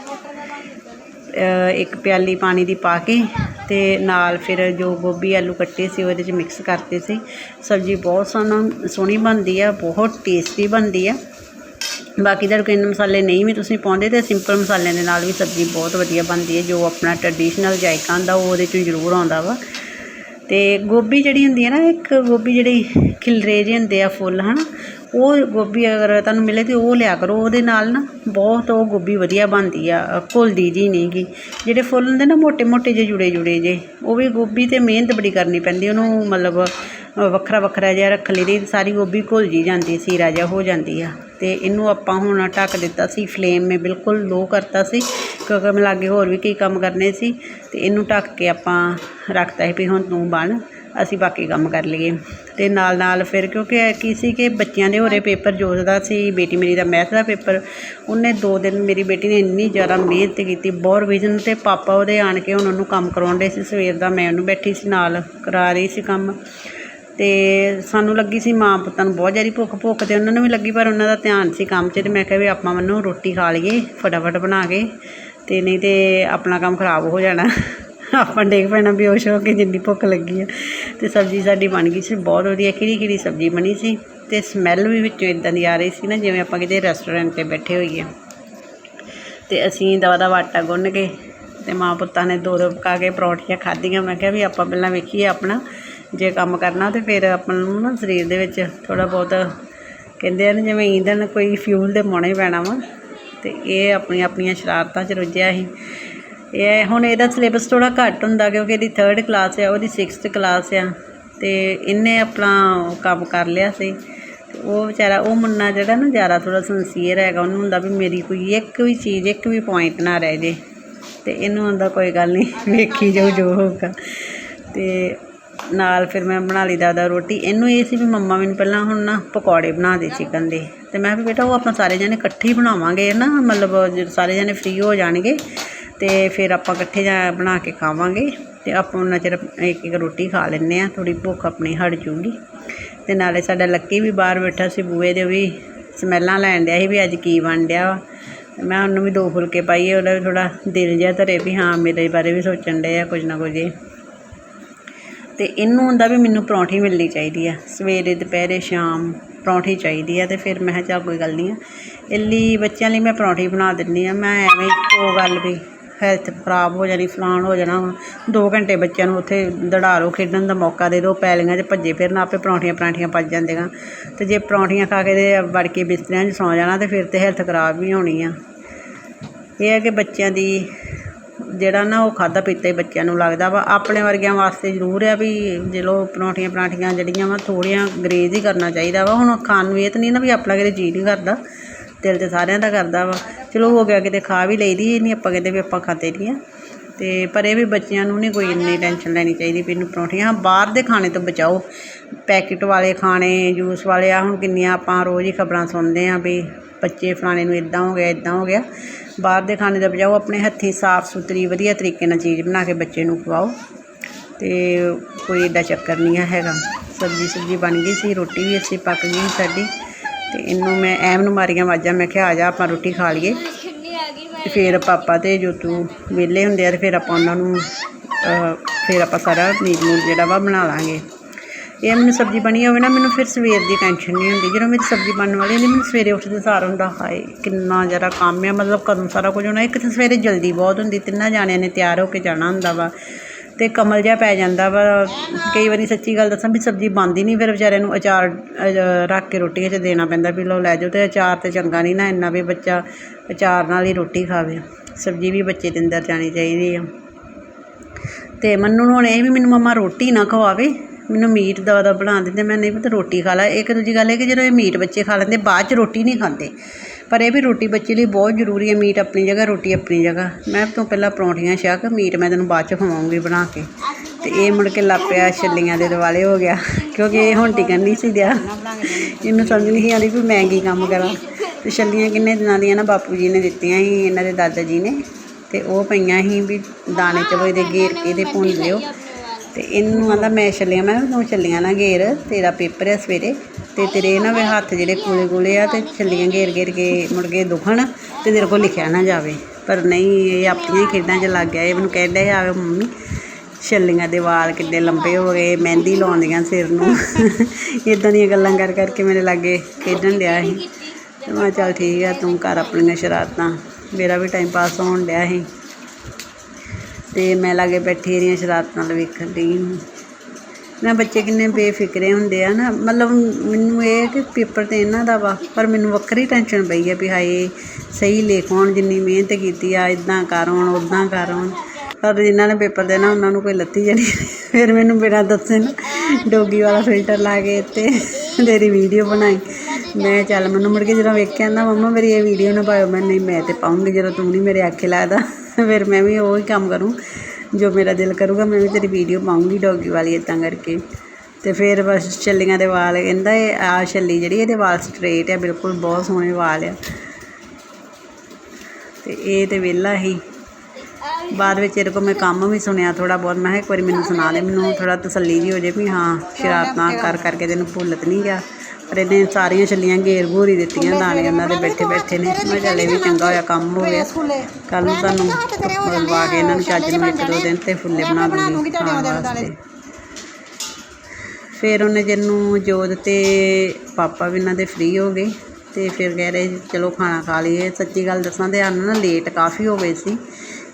ਇੱਕ ਪਿਆਲੀ ਪਾਣੀ ਦੀ ਪਾ ਕੇ ਤੇ ਨਾਲ ਫਿਰ ਜੋ ਗੋਭੀ ਆਲੂ ਕੱਟੇ ਸੀ ਉਹਦੇ 'ਚ ਮਿਕਸ ਕਰਤੇ ਸੀ। ਸਬਜ਼ੀ ਬਹੁਤ ਸੋਹਣਾ, ਸੋਹਣੀ ਬਣਦੀ ਆ, ਬਹੁਤ ਟੇਸਟੀ ਬਣਦੀ ਆ। ਬਾਕੀ ਤੁਹਾਡੇ ਕੋਲ ਮਸਾਲੇ ਨਹੀਂ ਵੀ ਤੁਸੀਂ ਪਾਉਂਦੇ ਤੇ ਸਿੰਪਲ ਮਸਾਲਿਆਂ ਦੇ ਨਾਲ ਵੀ ਸਬਜ਼ੀ ਬਹੁਤ ਵਧੀਆ ਬਣਦੀ ਹੈ ਜੋ ਆਪਣਾ ਟ੍ਰੈਡੀਸ਼ਨਲ ਜਾਇਕਾ ਹੁੰਦਾ ਉਹ ਉਹਦੇ 'ਚੋਂ ਜ਼ਰੂਰ ਆਉਂਦਾ ਵਾ। ਤੇ ਗੋਭੀ ਜਿਹੜੀ ਹੁੰਦੀ ਹੈ ਨਾ, ਇੱਕ ਗੋਭੀ ਜਿਹੜੀ ਖਿਲਰੇ ਜਿਹੇ ਹੁੰਦੇ ਆ ਫੁੱਲ, ਹਨਾ? ਉਹ ਗੋਭੀ ਅਗਰ ਤੁਹਾਨੂੰ ਮਿਲੇ ਤਾਂ ਉਹ ਲਿਆ ਕਰੋ, ਉਹਦੇ ਨਾਲ ਨਾ ਬਹੁਤ ਉਹ ਗੋਭੀ ਵਧੀਆ ਬਣਦੀ ਆ, ਘੁਲਦੀ ਜੀ ਨਹੀਂ ਗੀ। ਜਿਹੜੇ ਫੁੱਲ ਹੁੰਦੇ ਨਾ ਮੋٹے ਮੋٹے ਜੇ ਜੁੜੇ ਜੁੜੇ ਜੇ ਉਹ ਵੀ ਗੋਭੀ ਤੇ ਮਿਹਨਤ ਬੜੀ ਕਰਨੀ ਪੈਂਦੀ, ਉਹਨੂੰ ਮਤਲਬ ਵੱਖਰਾ ਵੱਖਰਾ ਜਿਹਾ ਰੱਖ ਲਈ ਦੀ ਸਾਰੀ ਗੋਭੀ ਘੁਲ ਜੀ ਜਾਂਦੀ, ਸੀਰਾ ਜਿਹਾ ਹੋ ਜਾਂਦੀ ਆ। ਤੇ ਇਹਨੂੰ ਆਪਾਂ ਹੁਣ ਢੱਕ ਦਿੱਤਾ ਸੀ, ਫਲੇਮ ਮੇ ਬਿਲਕੁਲ ਲੋ ਕਰਤਾ ਸੀ, ਕਿਉਂਕਿ ਮੈਂ ਲਾਗੇ ਹੋਰ ਵੀ ਕਈ ਕੰਮ ਕਰਨੇ ਸੀ, ਤੇ ਇਹਨੂੰ ਢੱਕ ਕੇ ਆਪਾਂ ਰੱਖਤਾ ਸੀ ਵੀ ਹੁਣ ਤੂੰ ਬਣ। ਅਸੀਂ ਬਾਕੀ ਕੰਮ ਕਰ ਲਈਏ। ਅਤੇ ਨਾਲ ਨਾਲ ਫਿਰ ਕਿਉਂਕਿ ਇਹ ਕੀ ਸੀ ਕਿ ਬੱਚਿਆਂ ਦੇ ਹੋਰੇ ਪੇਪਰ ਜੋਤਦਾ ਸੀ, ਬੇਟੀ ਮੇਰੀ ਦਾ ਮੈਥ ਦਾ ਪੇਪਰ। ਉਹਨੇ ਦੋ ਦਿਨ ਮੇਰੀ ਬੇਟੀ ਨੇ ਇੰਨੀ ਜ਼ਿਆਦਾ ਮਿਹਨਤ ਕੀਤੀ, ਬਹੁਤ ਰਿਵੀਜ਼ਨ ਅਤੇ ਪਾਪਾ ਉਹਦੇ ਆਣ ਕੇ ਹੁਣ ਉਹਨੂੰ ਕੰਮ ਕਰਾਉਂਦੇ ਸੀ। ਸਵੇਰ ਦਾ ਮੈਂ ਉਹਨੂੰ ਬੈਠੀ ਸੀ ਨਾਲ, ਕਰਾ ਰਹੀ ਸੀ ਕੰਮ। ਅਤੇ ਸਾਨੂੰ ਲੱਗੀ ਸੀ ਮਾਂ ਪੁੱਤਾਂ ਨੂੰ ਬਹੁਤ ਜ਼ਿਆਦਾ ਭੁੱਖ ਭੁੱਖ ਅਤੇ ਉਹਨਾਂ ਨੂੰ ਵੀ ਲੱਗੀ, ਪਰ ਉਹਨਾਂ ਦਾ ਧਿਆਨ ਸੀ ਕੰਮ 'ਚ ਅਤੇ ਮੈਂ ਕਿਹਾ ਵੀ ਆਪਾਂ ਮੈਨੂੰ ਰੋਟੀ ਖਾ ਲਈਏ, ਫਟਾਫਟ ਬਣਾ ਕੇ। ਅਤੇ ਨਹੀਂ ਤਾਂ ਆਪਣਾ ਕੰਮ ਖਰਾਬ ਹੋ ਜਾਣਾ। ਆਪਾਂ ਡੇਗ ਪੈਣਾ ਬੇਹੋਸ਼ ਹੋ ਕੇ ਜਿੰਨੀ ਭੁੱਖ ਲੱਗੀ ਆ। ਤੇ ਸਬਜ਼ੀ ਸਾਡੀ ਬਣ ਗਈ ਸੀ, ਬਹੁਤ ਵਧੀਆ ਕਿਹੜੀ ਕਿਹੜੀ ਸਬਜ਼ੀ ਬਣੀ ਸੀ ਤੇ ਸਮੈਲ ਵੀ ਵਿੱਚੋਂ ਇਦਾਂ ਦੀ ਆ ਰਹੀ ਸੀ ਨਾ, ਜਿਵੇਂ ਆਪਾਂ ਕਿਤੇ ਰੈਸਟੋਰੈਂਟ ਤੇ ਬੈਠੇ ਹੋਈਏ। ਤੇ ਅਸੀਂ ਦਵਾ ਦਾ ਆਟਾ ਗੁੰਨ ਕੇ ਤੇ ਮਾਂ ਪੁੱਤਾਂ ਨੇ ਦੋ ਦੋ ਪਕਾ ਕੇ ਪਰੌਂਠੀਆਂ ਖਾਧੀਆਂ। ਮੈਂ ਕਿਹਾ ਵੀ ਆਪਾਂ ਪਹਿਲਾਂ ਵੇਖੀਏ ਆਪਣਾ, ਜੇ ਕੰਮ ਕਰਨਾ ਤੇ ਫਿਰ ਆਪਾਂ ਨੂੰ ਨਾ ਸਰੀਰ ਦੇ ਵਿੱਚ ਥੋੜਾ ਬਹੁਤ ਕਹਿੰਦੇ ਆ ਜਿਵੇਂ ਈਂਧਨ ਕੋਈ ਫਿਊਲ ਦੇ ਪਾਉਣਾ ਪੈਣਾ ਵਾ। ਤੇ ਇਹ ਆਪਣੀ ਆਪਣੀਆਂ ਸ਼ਰਾਰਤਾਂ 'ਚ ਰੁੱਝਿਆ ਸੀ। ਇਹ ਹੁਣ ਇਹਦਾ ਸਿਲੇਬਸ ਥੋੜਾ ਘੱਟ ਹੁੰਦਾ ਕਿਉਂਕਿ ਇਹਦੀ 3rd ਕਲਾਸ ਆ, ਉਹਦੀ 6th ਕਲਾਸ ਆ ਤੇ ਇਹਨੇ ਆਪਣਾ ਕੰਮ ਕਰ ਲਿਆ ਸੀ। ਤੇ ਉਹ ਵਿਚਾਰਾ, ਉਹ ਮੁੰਨਾ ਜਿਹੜਾ ਨਾ ਜ਼ਿਆਦਾ ਥੋੜਾ ਸੰਸੀਅਰ ਹੈਗਾ, ਉਹਨੂੰ ਹੁੰਦਾ ਵੀ ਮੇਰੀ ਕੋਈ ਇੱਕ ਵੀ ਚੀਜ਼, ਇੱਕ ਵੀ ਪੁਆਇੰਟ ਨਾ ਰਹਿ ਜੇ। ਤੇ ਇਹਨੂੰ ਹੁੰਦਾ ਕੋਈ ਗੱਲ ਨਹੀਂ ਵੇਖੀ ਜਾਓ ਜੋ ਹੋਊਗਾ। ਤੇ ਨਾਲ ਫਿਰ ਮੈਂ ਬਣਾ ਲਈ ਦਾਦਾ ਰੋਟੀ। ਇਹਨੂੰ ਇਹ ਸੀ ਵੀ ਮੰਮਾ ਮੈਨੂੰ ਪਹਿਲਾਂ ਹੁਣ ਨਾ ਪਕੌੜੇ ਬਣਾ ਦੇ ਚਿਕਨ ਦੇ। ਤੇ ਮੈਂ ਵੀ ਬੇਟਾ ਉਹ ਆਪਾਂ ਸਾਰੇ ਜਣੇ ਇਕੱਠੇ ਹੀ ਬਣਾਵਾਂਗੇ ਨਾ, ਮਤਲਬ ਜਦੋਂ ਸਾਰੇ ਜਣੇ ਫ੍ਰੀ ਹੋ ਜਾਣਗੇ ਅਤੇ ਫਿਰ ਆਪਾਂ ਇਕੱਠੇ ਜਾ ਬਣਾ ਕੇ ਖਾਵਾਂਗੇ ਅਤੇ ਆਪਾਂ ਉਹਨਾਂ ਚਿਰ ਇੱਕ ਇੱਕ ਰੋਟੀ ਖਾ ਲੈਂਦੇ ਹਾਂ, ਥੋੜ੍ਹੀ ਭੁੱਖ ਆਪਣੀ ਹਟ ਜੂਗੀ। ਅਤੇ ਨਾਲੇ ਸਾਡਾ ਲੱਕੀ ਵੀ ਬਾਹਰ ਬੈਠਾ ਸੀ ਬੂਹੇ ਦੇ ਵੀ ਸਮੈਲਾਂ ਲੈਣ ਡਿਆ ਸੀ ਵੀ ਅੱਜ ਕੀ ਬਣ ਡਿਆ ਵਾ। ਮੈਂ ਉਹਨੂੰ ਵੀ ਦੋ ਫੁਲਕੇ ਪਾਈਏ, ਉਹਦਾ ਵੀ ਥੋੜਾ ਦਿਲ ਜਿਹਾ ਧਰੇ ਵੀ ਹਾਂ ਮੇਰੇ ਬਾਰੇ ਵੀ ਸੋਚਣ ਡਏ ਆ ਕੁਝ ਨਾ ਕੁਝ। ਇਹ ਅਤੇ ਇਹਨੂੰ ਹੁੰਦਾ ਵੀ ਮੈਨੂੰ ਪਰੌਂਠੀ ਮਿਲਣੀ ਚਾਹੀਦੀ ਆ। ਸਵੇਰੇ, ਦੁਪਹਿਰੇ, ਸ਼ਾਮ ਪਰੌਂਠੀ ਚਾਹੀਦੀ ਆ ਅਤੇ ਫਿਰ ਮੈਂ ਕਿਹਾ ਚੱਲ ਕੋਈ ਗੱਲ ਨਹੀਂ ਆ। ਇਲੀ ਬੱਚਿਆਂ ਲਈ ਮੈਂ ਪਰੌਂਠੀ ਬਣਾ ਦਿੰਦੀ ਆ, ਮੈਂ ਐਵੇਂ ਉਹ ਗੱਲ ਵੀ ਹੈਲਥ ਖਰਾਬ ਹੋ ਜਾਣੀ, ਫਲਾਣ ਹੋ ਜਾਣਾ ਹੁਣ ਦੋ ਘੰਟੇ ਬੱਚਿਆਂ ਨੂੰ ਉੱਥੇ ਦੜਾ ਲਓ, ਖੇਡਣ ਦਾ ਮੌਕਾ ਦੇ ਦਿਓ, ਪੈਲੀਆਂ 'ਚ ਭੱਜੇ ਫਿਰਨ, ਆਪੇ ਪਰੌਂਠੀਆਂ ਪਰਾਂਠੀਆਂ ਪੱਜ ਜਾਂਦੀਆਂ ਅਤੇ ਜੇ ਪਰੌਂਠੀਆਂ ਖਾ ਕੇ ਤੇ ਵੜ ਕੇ ਬਿਸਤਰਿਆਂ 'ਚ ਸੌਂ ਜਾਣਾ ਤੇ ਫਿਰ ਤਾਂ ਹੈਲਥ ਖਰਾਬ ਵੀ ਹੋਣੀ ਆ। ਇਹ ਹੈ ਕਿ ਬੱਚਿਆਂ ਦੀ ਜਿਹੜਾ ਨਾ ਉਹ ਖਾਦਾ ਪੀਤਾ ਹੀ ਬੱਚਿਆਂ ਨੂੰ ਲੱਗਦਾ ਵਾ। ਆਪਣੇ ਵਰਗਿਆਂ ਵਾਸਤੇ ਜ਼ਰੂਰ ਆ ਵੀ ਚਲੋ ਪਰੌਂਠੀਆਂ ਪਰਾਂਠੀਆਂ ਜਿਹੜੀਆਂ ਵਾ, ਥੋੜ੍ਹੀਆਂ ਗਰੇਜ਼ ਹੀ ਕਰਨਾ ਚਾਹੀਦਾ ਵਾ। ਹੁਣ ਖਾਣ ਨੂੰ ਇਹ ਤਾਂ ਨਹੀਂ ਨਾ ਵੀ ਆਪਣਾ ਕਿਤੇ ਜੀਅ ਨਹੀਂ ਕਰਦਾ। ਦਿਲ ਤਾਂ ਸਾਰਿਆਂ ਦਾ ਕਰਦਾ ਵਾ। ਚਲੋ ਹੋ ਗਿਆ ਕਿਤੇ ਖਾ ਵੀ ਲਈਦੀ ਇਹ ਨਹੀਂ ਆਪਾਂ ਕਹਿੰਦੇ ਵੀ ਆਪਾਂ ਖਾਤੇ ਨਹੀਂ ਆ। ਅਤੇ ਪਰ ਇਹ ਵੀ ਬੱਚਿਆਂ ਨੂੰ ਨਹੀਂ ਕੋਈ ਇੰਨੀ ਟੈਨਸ਼ਨ ਲੈਣੀ ਚਾਹੀਦੀ ਵੀ ਇਹਨੂੰ ਪਰੌਂਠੀਆਂ। ਬਾਹਰ ਦੇ ਖਾਣੇ ਤੋਂ ਬਚਾਓ। ਪੈਕਟ ਵਾਲੇ ਖਾਣੇ, ਜੂਸ ਵਾਲੇ ਆ ਹੁਣ ਕਿੰਨੀਆਂ ਆਪਾਂ ਰੋਜ਼ ਹੀ ਖਬਰਾਂ ਸੁਣਦੇ ਹਾਂ ਵੀ ਬੱਚੇ ਫਲਾਣੇ ਨੂੰ ਇਦਾਂ ਹੋ ਗਿਆ ਇਦਾਂ ਹੋ ਗਿਆ। ਬਾਹਰ ਦੇ ਖਾਣੇ ਤੋਂ ਬਚਾਓ, ਆਪਣੇ ਹੱਥੀਂ ਸਾਫ਼ ਸੁਥਰੀ, ਵਧੀਆ ਤਰੀਕੇ ਨਾਲ ਚੀਜ਼ ਬਣਾ ਕੇ ਬੱਚੇ ਨੂੰ ਖਵਾਓ। ਤੇ ਕੋਈ ਏਡਾ ਚੱਕਰ ਨਹੀਂ ਆ ਹੈਗਾ। ਸਬਜ਼ੀ ਸੁਬਜ਼ੀ ਬਣ ਗਈ ਸੀ, ਰੋਟੀ ਵੀ ਅਸੀਂ ਪੱਕ ਗਈ ਸੀ ਸਾਡੀ। ਤੇ ਇਹਨੂੰ ਮੈਂ ਐਮ ਨੂੰ ਮਾਰੀਆਂ ਆਵਾਜ਼ਾਂ, ਮੈਂ ਕਿਹਾ ਆ ਜਾ ਆਪਾਂ ਰੋਟੀ ਖਾ ਲਈਏ। ਤੇ ਫਿਰ ਪਾਪਾ ਤੇ ਜੋਤੂ ਵਿਹਲੇ ਹੁੰਦੇ ਆ ਤੇ ਫਿਰ ਆਪਾਂ ਉਹਨਾਂ ਨੂੰ ਫਿਰ ਆਪਾਂ ਸਾਰਾ ਮੀਲ ਮੂਟ ਜਿਹੜਾ ਵਾ ਬਣਾ ਲਾਂਗੇ। ਇਹ ਮੈਨੂੰ ਸਬਜ਼ੀ ਬਣੀ ਹੋਵੇ ਨਾ, ਮੈਨੂੰ ਫਿਰ ਸਵੇਰ ਦੀ ਟੈਨਸ਼ਨ ਨਹੀਂ ਹੁੰਦੀ। ਜਦੋਂ ਮੇਰੀ ਸਬਜ਼ੀ ਬਣਨ ਵਾਲੀ ਹੁੰਦੀ, ਮੈਨੂੰ ਸਵੇਰੇ ਉੱਠਦੇ ਸਾਰ ਹੁੰਦਾ, ਹਾਏ, ਕਿੰਨਾ ਜ਼ਿਆਦਾ ਕੰਮ ਆ। ਮਤਲਬ ਕਦੋਂ ਸਾਰਾ ਕੁਝ ਹੋਣਾ, ਇੱਕ ਤਾਂ ਸਵੇਰੇ ਜਲਦੀ ਬਹੁਤ ਹੁੰਦੀ, ਤਿੰਨਾਂ ਜਾਣਿਆਂ ਨੇ ਤਿਆਰ ਹੋ ਕੇ ਜਾਣਾ ਹੁੰਦਾ ਵਾ। ਅਤੇ ਕਮਲ ਜਿਹਾ ਪੈ ਜਾਂਦਾ ਵਾ। ਕਈ ਵਾਰੀ ਸੱਚੀ ਗੱਲ ਦੱਸਾਂ ਵੀ ਸਬਜ਼ੀ ਬਣਦੀ ਨਹੀਂ ਫਿਰ ਵਿਚਾਰਿਆਂ ਨੂੰ ਅਚਾਰ ਰੱਖ ਕੇ ਰੋਟੀ 'ਚ ਦੇਣਾ ਪੈਂਦਾ ਵੀ ਲਓ ਲੈ ਜਾਓ ਅਤੇ ਅਚਾਰ ਤਾਂ ਚੰਗਾ ਨਹੀਂ ਨਾ ਇੰਨਾ ਵੀ ਬੱਚਾ ਅਚਾਰ ਨਾਲ ਹੀ ਰੋਟੀ ਖਾਵੇ। ਸਬਜ਼ੀ ਵੀ ਬੱਚੇ ਦੇ ਅੰਦਰ ਜਾਣੀ ਚਾਹੀਦੀ ਆ। ਅਤੇ ਮੰਨੂ ਨੂੰ ਹੁਣ ਇਹ ਵੀ ਮੈਨੂੰ ਮੰਮਾ ਰੋਟੀ ਨਾ ਖਵਾਵੇ, ਮੈਨੂੰ ਮੀਟ ਦਾ ਦਾ ਬਣਾ ਦਿੰਦੇ, ਮੈਂ ਨਹੀਂ ਪਤਾ ਰੋਟੀ ਖਾ ਲਾ। ਇੱਕ ਦੂਜੀ ਗੱਲ ਇਹ ਕਿ ਜਦੋਂ ਇਹ ਮੀਟ ਬੱਚੇ ਖਾ ਲੈਂਦੇ, ਬਾਅਦ ਚ ਰੋਟੀ ਨਹੀਂ ਖਾਂਦੇ। ਪਰ ਇਹ ਵੀ ਰੋਟੀ ਬੱਚੇ ਲਈ ਬਹੁਤ ਜ਼ਰੂਰੀ ਹੈ, ਮੀਟ ਆਪਣੀ ਜਗ੍ਹਾ, ਰੋਟੀ ਆਪਣੀ ਜਗ੍ਹਾ। ਮੈਂ ਤੋਂ ਪਹਿਲਾਂ ਪਰੌਂਠੀਆਂ ਛਕ ਮੀਟ ਮੈਂ ਤੈਨੂੰ ਬਾਅਦ ਚ ਖਵਾਉਂਗੀ ਬਣਾ ਕੇ। ਤੇ ਇਹ ਮੁੜ ਕੇ ਲਾਪਿਆ ਛੱਲੀਆਂ ਦੇ ਦਿਵਾਲੇ ਹੋ ਗਿਆ, ਕਿਉਂਕਿ ਇਹ ਹੁਣ ਟਿਕਣ ਨਹੀਂ ਸੀ ਦਿਆ। ਇਹਨੂੰ ਸਮਝ ਨਹੀਂ ਸੀ ਆਉਂਦੀ ਵੀ ਮੈਂ ਕੀ ਕੰਮ ਕਰਾਂ। ਤੇ ਛੱਲੀਆਂ ਕਿੰਨੇ ਦਿਨਾਂ ਦੀਆਂ ਨਾ ਬਾਪੂ ਜੀ ਨੇ ਦਿੱਤੀਆਂ ਸੀ, ਇਹਨਾਂ ਦੇ ਦਾਦਾ ਜੀ ਨੇ। ਤੇ ਉਹ ਪਈਆਂ ਸੀ ਵੀ ਦਾਣੇ ਚਲੋ ਇਹਦੇ ਗੇਰ ਕੇ ਇਹਦੇ ਭੁੰਨ ਲਿਓ। ਤੇ ਇਹਨੂੰ ਆਂਦਾ ਮੈਂ ਛੱਲੀਆਂ ਮੈਂ ਕਿਹਾ ਤੂੰ ਛੱਲੀਆਂ ਨਾ ਘੇਰ, ਤੇਰਾ ਪੇਪਰ ਹੈ ਸਵੇਰੇ। ਤੇ ਤੇਰੇ ਨਾ ਵੀ ਹੱਥ ਜਿਹੜੇ ਕੋਲੇ ਕੋਲੇ ਆ ਤੇ ਛੱਲੀਆਂ ਘੇਰ ਘੇਰ ਕੇ ਮੁੜ ਕੇ ਦੁਖਣ ਤੇ ਤੇਰੇ ਕੋਲ ਲਿਖਿਆ ਨਾ ਜਾਵੇ। ਪਰ ਨਹੀਂ, ਇਹ ਆਪਣੀਆਂ ਹੀ ਖੇਡਾਂ 'ਚ ਲੱਗ ਗਿਆ। ਇਹ ਮੈਨੂੰ ਕਹਿੰਦਾ ਆਵੇ ਮੰਮੀ, ਛੱਲੀਆਂ ਦੇ ਵਾਲ ਕਿੱਡੇ ਲੰਬੇ ਹੋ ਗਏ, ਮਹਿੰਦੀ ਲਾਉਂਦੀਆਂ ਸਿਰ ਨੂੰ। ਇਦਾਂ ਦੀਆਂ ਗੱਲਾਂ ਕਰ ਕਰਕੇ ਮੇਰੇ ਲਾਗੇ ਖੇਡਣ ਡਿਆ ਸੀ। ਤੇ ਮੈਂ ਕਿਹਾ ਚੱਲ ਠੀਕ ਆ, ਤੂੰ ਕਰ ਆਪਣੀਆਂ ਸ਼ਰਾਰਤਾਂ। ਮੇਰਾ ਵੀ ਟਾਈਮ ਪਾਸ ਹੋਣ ਡਿਆ ਸੀ। ਤੇ ਮੈਂ ਲਾਗੇ ਬੈਠੀ ਰਹੀਆਂ ਸ਼ਰਾਰਤਾਂ ਨਾਲ ਵੇਖਣ ਡਈ ਹਾਂ। ਮੈਂ ਬੱਚੇ ਕਿੰਨੇ ਬੇਫਿਕਰੇ ਹੁੰਦੇ ਆ ਨਾ, ਮਤਲਬ ਮੈਨੂੰ ਇਹ ਕਿ ਪੇਪਰ ਤੇ ਇਹਨਾਂ ਦਾ ਵਾ, ਪਰ ਮੈਨੂੰ ਵੱਖਰੀ ਟੈਨਸ਼ਨ ਪਈ ਆ ਵੀ ਹਾਏ, ਸਹੀ ਲਿਖ ਆਉਣ ਜਿੰਨੀ ਮਿਹਨਤ ਕੀਤੀ ਆ ਇਦਾਂ ਕਰ ਆਉਣ ਉਦਾਂ ਕਰ ਆਉਣ ਪਰ ਜਿਨ੍ਹਾਂ ਨੇ ਪੇਪਰ ਦੇਣਾ, ਉਹਨਾਂ ਨੂੰ ਕੋਈ ਲੱਤੀ ਜਣੀ ਫਿਰ ਮੈਨੂੰ ਬਿਨਾਂ ਦੱਸੇ ਨਾ ਡੋਗੀ ਵਾਲਾ ਫਿਲਟਰ ਲਾ ਕੇ ਤੇ ਤੇਰੀ ਵੀਡੀਓ ਬਣਾਈ। ਮੈਂ ਚੱਲ, ਮੈਨੂੰ ਮੁੜ ਕੇ ਜਦੋਂ ਵੇਖਿਆ ਨਾ, ਮੰਮਾ ਮੇਰੀ ਇਹ ਵੀਡੀਓ ਨਾ ਪਾਇਓ। ਮੈਂ ਨਹੀਂ, ਮੈਂ ਤੇ ਪਾਉਂਗੀ, ਜਦੋਂ ਤੂੰ ਨਹੀਂ ਮੇਰੇ ਆਖੇ ਲਾਦਾ ਫਿਰ ਮੈਂ ਵੀ ਉਹੀ ਕੰਮ ਕਰੂੰ, ਜੋ ਮੇਰਾ ਦਿਲ ਕਰੂਗਾ, ਮੈਂ ਵੀ ਤੇਰੀ ਵੀਡੀਓ ਪਾਉਂਗੀ ਡੋਗੀ ਵਾਲੀ ਇਦਾਂ ਕਰਕੇ। ਤੇ ਫਿਰ ਬਸ ਛੱਲੀਆਂ ਦੇ ਵਾਲ, ਕਹਿੰਦਾ ਇਹ ਆ ਛੱਲੀ ਜਿਹੜੀ, ਇਹਦੇ ਵਾਲ ਸਟ੍ਰੇਟ ਆ, ਬਿਲਕੁਲ ਬਹੁਤ ਸੋਹਣੇ ਵਾਲ ਆ। ਤੇ ਇਹ ਤੇ ਵਿਹਲਾ ਹੀ। ਬਾਅਦ ਵਿੱਚ ਇਹਦੇ ਕੋਲ ਮੈਂ ਕੰਮ ਵੀ ਸੁਣਿਆ ਥੋੜਾ ਬਹੁਤ, ਮੈਂ ਕਿਹਾ ਇੱਕ ਵਾਰੀ ਮੈਨੂੰ ਸੁਣਾ ਦੇ, ਮੈਨੂੰ ਥੋੜਾ ਤਸੱਲੀ ਜੀ ਹੋ ਜੇ ਵੀ ਹਾਂ, ਸ਼ਰਾਰਤਾਂ ਕਰ ਕਰਕੇ ਤੈਨੂੰ ਭੁੱਲਤ ਨਹੀਂ ਗਿਆ। ਪਰ ਇਹਨੇ ਸਾਰੀਆਂ ਛੱਲੀਆਂ ਘੇਰ ਘੂਰੀ ਦਿੱਤੀਆਂ ਦਾਣੇ ਉਹਨਾਂ ਦੇ ਬੈਠੇ ਬੈਠੇ ਨੇ। ਮੈਂ ਚੱਲ ਵੀ ਚੰਗਾ ਹੋਇਆ ਕੰਮ ਹੋ ਗਿਆ। ਕੱਲ ਨੂੰ ਤੁਹਾਨੂੰ ਲਵਾ ਕੇ ਇਹਨਾਂ ਨੂੰ ਚੱਜ ਨੂੰ ਇੱਕ ਦੋ ਦਿਨ ਤੇ ਫੁੱਲੇ ਬਣਾ ਦੂੰਗੀ ਖਾਣ ਵਾਸਤੇ। ਫਿਰ ਉਹਨੇ ਜਿਹਨੂੰ ਜੋਤ ਤੇ ਪਾਪਾ ਵੀ ਇਹਨਾਂ ਦੇ ਫ੍ਰੀ ਹੋ ਗਏ ਤੇ ਫਿਰ ਕਹਿ ਰਹੇ ਚਲੋ ਖਾਣਾ ਖਾ ਲਈਏ। ਸੱਚੀ ਗੱਲ ਦੱਸਾਂ ਤੇ ਸਾਨੂੰ ਨਾ ਲੇਟ ਕਾਫੀ ਹੋ ਗਏ ਸੀ